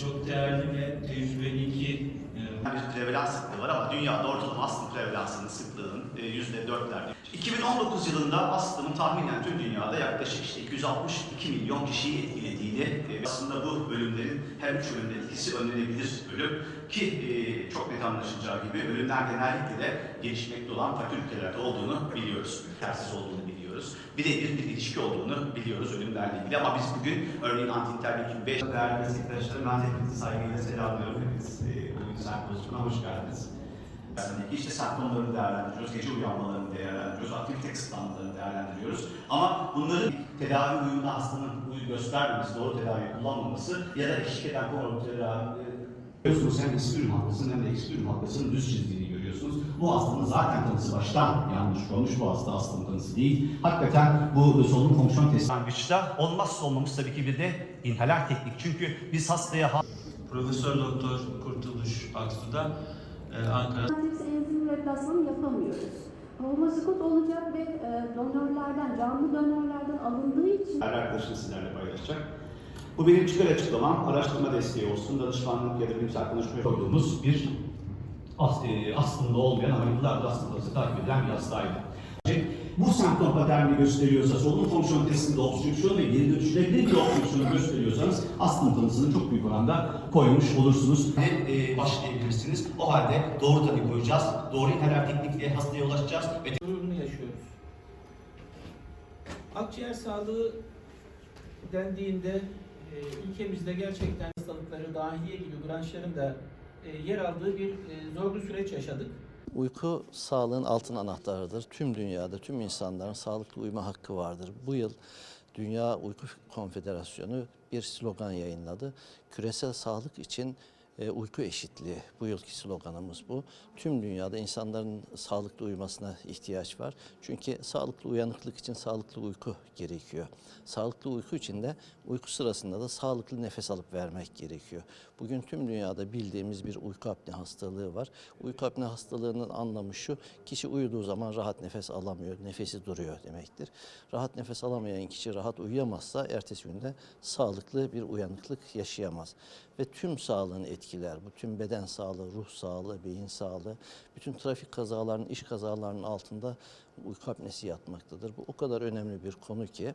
çok değerli ve tecrübeli iki e, bir prevalans sıklığı var ama dünyada ortalama astım prevalansının sıklığının e, yüzde dörtlerde. 2019 yılında astımın tahminen tüm dünyada yaklaşık işte 262 milyon kişiyi etkilediğini e, aslında bu ölümlerin her üç ölümden ikisi önlenebilir ölüm ki e, çok net anlaşılacağı gibi ölümler genellikle de gelişmekte olan fakir ülkelerde olduğunu biliyoruz. Tersiz olduğunu biliyoruz. Birebir bir ilişki olduğunu biliyoruz ölümlerle ilgili ama biz bugün örneğin anti-interleukin 5 değerli meslektaşlarım ben hepinizi saygıyla selamlıyorum. Hepiniz e, bugün sempozyumuna hoş geldiniz. Yani işte semptomlarını değerlendiriyoruz, gece uyanmalarını değerlendiriyoruz, aktivite kısıtlanmalarını değerlendiriyoruz. Ama bunların tedavi uyumuna hastanın uyu göstermemesi, doğru tedavi kullanmaması ya da eşlik eden komorbid tedavi Görüyorsunuz hem ekspürüm halkasının hem de ekspürüm halkasının düz çizdiğini görüyorsunuz. Bu hastanın zaten tanısı baştan yanlış olmuş. Bu hasta hastanın tanısı değil. Hakikaten bu solunum fonksiyon testi. Başlangıçta olmazsa olmamız tabii ki bir de inhaler teknik. Çünkü biz hastaya Profesör Doktor Kurtuluş Aksu'da e, Ankara enzim replasmanı yapamıyoruz. Homozigot olacak ve e, donörlerden, canlı donörlerden alındığı için Her arkadaşım sizlerle paylaşacak. Bu benim çıkar açıklamam, araştırma desteği olsun, danışmanlık ya da bilimsel konuşma koyduğumuz bir e, aslında olmayan ama yıllardır aslında takip edilen bir hastaydı. Bu semptom paterni gösteriyorsa, solunum fonksiyon testinde obstrüksiyon ve geri dönüşülebilir bir obstrüksiyon gösteriyorsanız astım tanısını çok büyük oranda koymuş olursunuz. Ve e, başlayabilirsiniz. O halde doğru tanı koyacağız, doğru inhaler teknikle hastaya ulaşacağız ve gururunu yaşıyoruz. Akciğer sağlığı dendiğinde e, ülkemizde gerçekten hastalıkları, dahiliye gibi branşların da yer aldığı bir e, zorlu süreç yaşadık. Uyku sağlığın altın anahtarıdır. Tüm dünyada tüm insanların sağlıklı uyuma hakkı vardır. Bu yıl Dünya Uyku Konfederasyonu bir slogan yayınladı. Küresel sağlık için e, uyku eşitliği. Bu yılki sloganımız bu. Tüm dünyada insanların sağlıklı uyumasına ihtiyaç var. Çünkü sağlıklı uyanıklık için sağlıklı uyku gerekiyor. Sağlıklı uyku için de uyku sırasında da sağlıklı nefes alıp vermek gerekiyor. Bugün tüm dünyada bildiğimiz bir uyku apne hastalığı var. Uyku apne hastalığının anlamı şu, kişi uyuduğu zaman rahat nefes alamıyor, nefesi duruyor demektir. Rahat nefes alamayan kişi rahat uyuyamazsa ertesi günde sağlıklı bir uyanıklık yaşayamaz. Ve tüm sağlığını etkiler. Bu tüm beden sağlığı, ruh sağlığı, beyin sağlığı, bütün trafik kazalarının, iş kazalarının altında uyku apnesi yatmaktadır. Bu o kadar önemli bir konu ki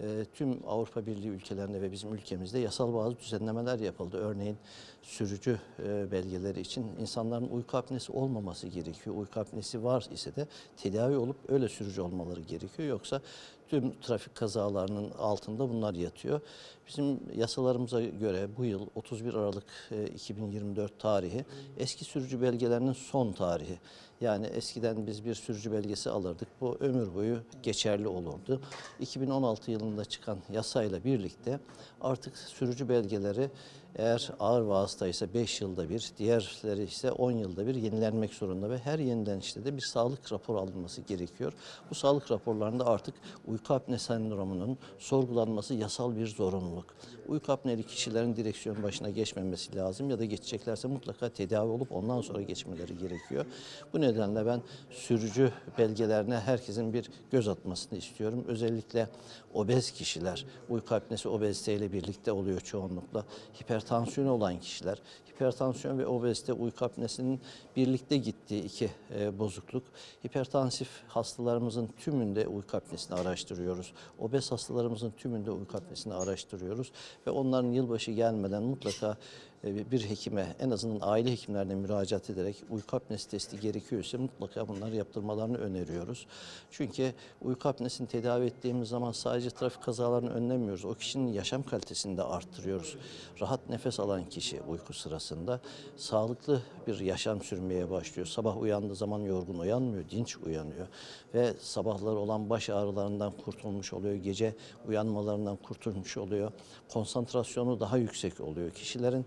e, tüm Avrupa Birliği ülkelerinde ve bizim ülkemizde yasal bazı düzenlemeler yapıldı. Örneğin sürücü e, belgeleri için insanların uyku apnesi olmaması gerekiyor. Uyku apnesi var ise de tedavi olup öyle sürücü olmaları gerekiyor. Yoksa tüm trafik kazalarının altında bunlar yatıyor. Bizim yasalarımıza göre bu yıl 31 Aralık e, 2024 tarihi eski sürücü belgelerinin son tarihi. Yani eskiden biz bir sürücü belgesi alırdık. Bu ömür boyu geçerli olurdu. 2016 yılında çıkan yasayla birlikte artık sürücü belgeleri eğer ağır vasıta ise 5 yılda bir, diğerleri ise 10 yılda bir yenilenmek zorunda ve her yeniden işte de bir sağlık raporu alınması gerekiyor. Bu sağlık raporlarında artık uyku apne sendromunun sorgulanması yasal bir zorunluluk. Uyku apneli kişilerin direksiyon başına geçmemesi lazım ya da geçeceklerse mutlaka tedavi olup ondan sonra geçmeleri gerekiyor. Bu nedenle ben sürücü belgelerine herkesin bir göz atmasını istiyorum. Özellikle obez kişiler, uyku apnesi obeziteyle birlikte oluyor çoğunlukla. Hipertansiyonu olan kişiler, hipertansiyon ve obezite uyku apnesinin birlikte gittiği iki e, bozukluk. Hipertansif hastalarımızın tümünde uyku apnesini araştırıyoruz. Obez hastalarımızın tümünde uyku apnesini araştırıyoruz ve onların yılbaşı gelmeden mutlaka bir hekime en azından aile hekimlerine müracaat ederek uyku apnesi testi gerekiyorsa mutlaka bunları yaptırmalarını öneriyoruz. Çünkü uyku apnesini tedavi ettiğimiz zaman sadece trafik kazalarını önlemiyoruz. O kişinin yaşam kalitesini de arttırıyoruz. Rahat nefes alan kişi uyku sırasında sağlıklı bir yaşam sürmeye başlıyor. Sabah uyandığı zaman yorgun uyanmıyor, dinç uyanıyor ve sabahları olan baş ağrılarından kurtulmuş oluyor. Gece uyanmalarından kurtulmuş oluyor. Konsantrasyonu daha yüksek oluyor. Kişilerin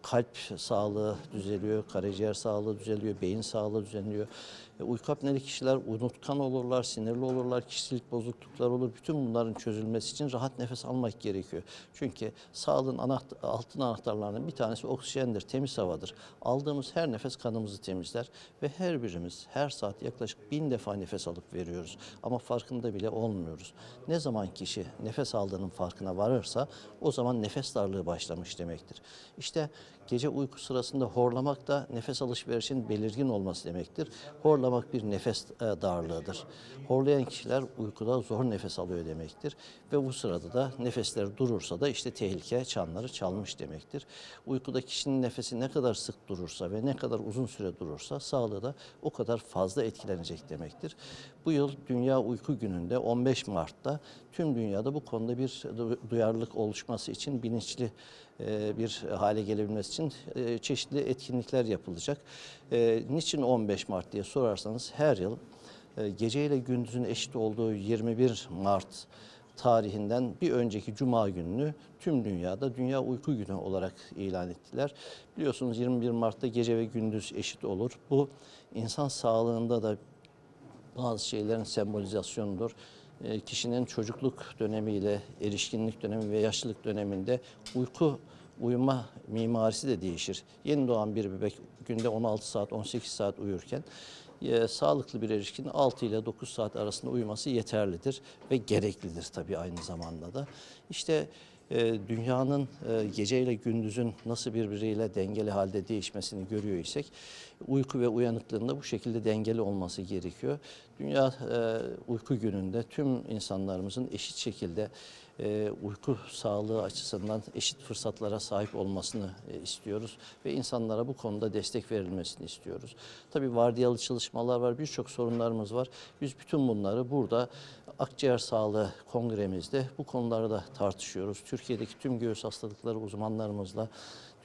kalp sağlığı düzeliyor, karaciğer sağlığı düzeliyor, beyin sağlığı düzeliyor. E, uyku apneli kişiler unutkan olurlar, sinirli olurlar, kişilik bozukluklar olur. Bütün bunların çözülmesi için rahat nefes almak gerekiyor. Çünkü sağlığın anaht- altın anahtarlarının bir tanesi oksijendir, temiz havadır. Aldığımız her nefes kanımızı temizler ve her birimiz her saat yaklaşık bin defa nefes alıp veriyoruz. Ama farkında bile olmuyoruz. Ne zaman kişi nefes aldığının farkına varırsa o zaman nefes darlığı başlamış demektir. İşte gece uyku sırasında horlamak da nefes alışverişin belirgin olması demektir. Horlamak bir nefes e, darlığıdır. Horlayan kişiler uykuda zor nefes alıyor demektir. Ve bu sırada da nefesleri durursa da işte tehlike çanları çalmış demektir. Uykuda kişinin nefesi ne kadar sık durursa ve ne kadar uzun süre durursa sağlığı da o kadar fazla etkilenecek demektir. Bu yıl Dünya Uyku Günü'nde 15 Mart'ta tüm dünyada bu konuda bir du- duyarlılık oluşması için bilinçli bir hale gelebilmesi için e, çeşitli etkinlikler yapılacak. E, Niçin 15 Mart diye sorarsanız her yıl e, gece ile gündüzün eşit olduğu 21 Mart tarihinden bir önceki cuma gününü tüm dünyada Dünya Uyku Günü olarak ilan ettiler. Biliyorsunuz 21 Mart'ta gece ve gündüz eşit olur. Bu insan sağlığında da bazı şeylerin sembolizasyonudur. E, Kişinin çocukluk dönemiyle erişkinlik dönemi ve yaşlılık döneminde uyku uyuma mimarisi de değişir. Yeni doğan bir bebek günde 16 saat 18 saat uyurken e, sağlıklı bir erişkin 6 ile 9 saat arasında uyuması yeterlidir ve gereklidir tabii aynı zamanda da. İşte dünyanın e, gece ile gündüzün nasıl birbiriyle dengeli halde değişmesini görüyor isek uyku ve uyanıklığın da bu şekilde dengeli olması gerekiyor. Dünya e, Uyku Günü'nde tüm insanlarımızın eşit şekilde e, uyku sağlığı açısından eşit fırsatlara sahip olmasını istiyoruz ve insanlara bu konuda destek verilmesini istiyoruz. Tabii vardiyalı çalışmalar var, birçok sorunlarımız var. Biz bütün bunları burada Akciğer Sağlığı Kongremizde bu konuları da tartışıyoruz. Türkiye'deki tüm göğüs hastalıkları uzmanlarımızla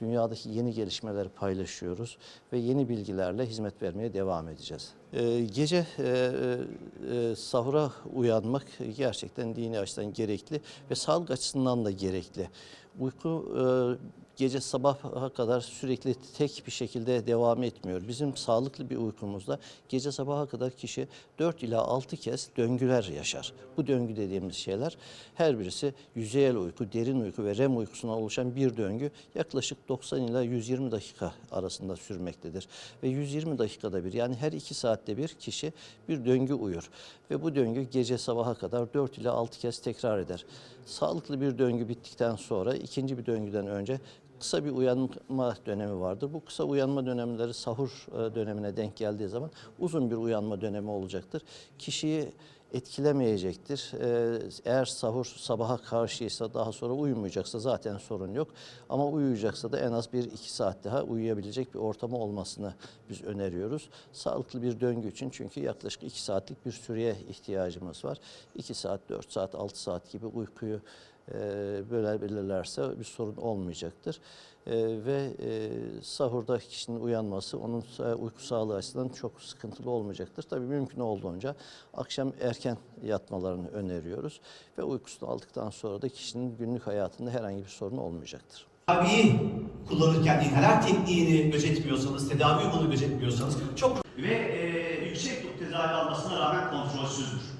dünyadaki yeni gelişmeleri paylaşıyoruz ve yeni bilgilerle hizmet vermeye devam edeceğiz. Ee, gece e, e, sahura uyanmak gerçekten dini açıdan gerekli ve sağlık açısından da gerekli. Uyku e, gece sabaha kadar sürekli tek bir şekilde devam etmiyor. Bizim sağlıklı bir uykumuzda gece sabaha kadar kişi 4 ila 6 kez döngüler yaşar. Bu döngü dediğimiz şeyler her birisi yüzeyel uyku, derin uyku ve REM uykusuna oluşan bir döngü yaklaşık 90 ila 120 dakika arasında sürmektedir. Ve 120 dakikada bir yani her 2 saatte bir kişi bir döngü uyur. Ve bu döngü gece sabaha kadar 4 ila 6 kez tekrar eder. Sağlıklı bir döngü bittikten sonra ikinci bir döngüden önce kısa bir uyanma dönemi vardır. Bu kısa uyanma dönemleri sahur e, dönemine denk geldiği zaman uzun bir uyanma dönemi olacaktır. Kişiyi etkilemeyecektir. Ee, Eğer sahur sabaha karşıysa daha sonra uyumayacaksa zaten sorun yok. Ama uyuyacaksa da en az bir iki saat daha uyuyabilecek bir ortamı olmasını biz öneriyoruz. Sağlıklı bir döngü için çünkü yaklaşık iki saatlik bir süreye ihtiyacımız var. 2 saat, 4 saat, 6 saat gibi uykuyu e, bölebilirlerse bir sorun olmayacaktır. E, ve e, sahurda kişinin uyanması onun uyku sağlığı açısından çok sıkıntılı olmayacaktır. Tabii mümkün olduğunca akşam erken yatmalarını öneriyoruz ve uykusunu aldıktan sonra da kişinin günlük hayatında herhangi bir sorun olmayacaktır. Tedaviyi kullanırken inhaler tekniğini gözetmiyorsanız, tedavi yolunu gözetmiyorsanız çok ve e, yüksek tedavi almasına rağmen kontrolsüzdür.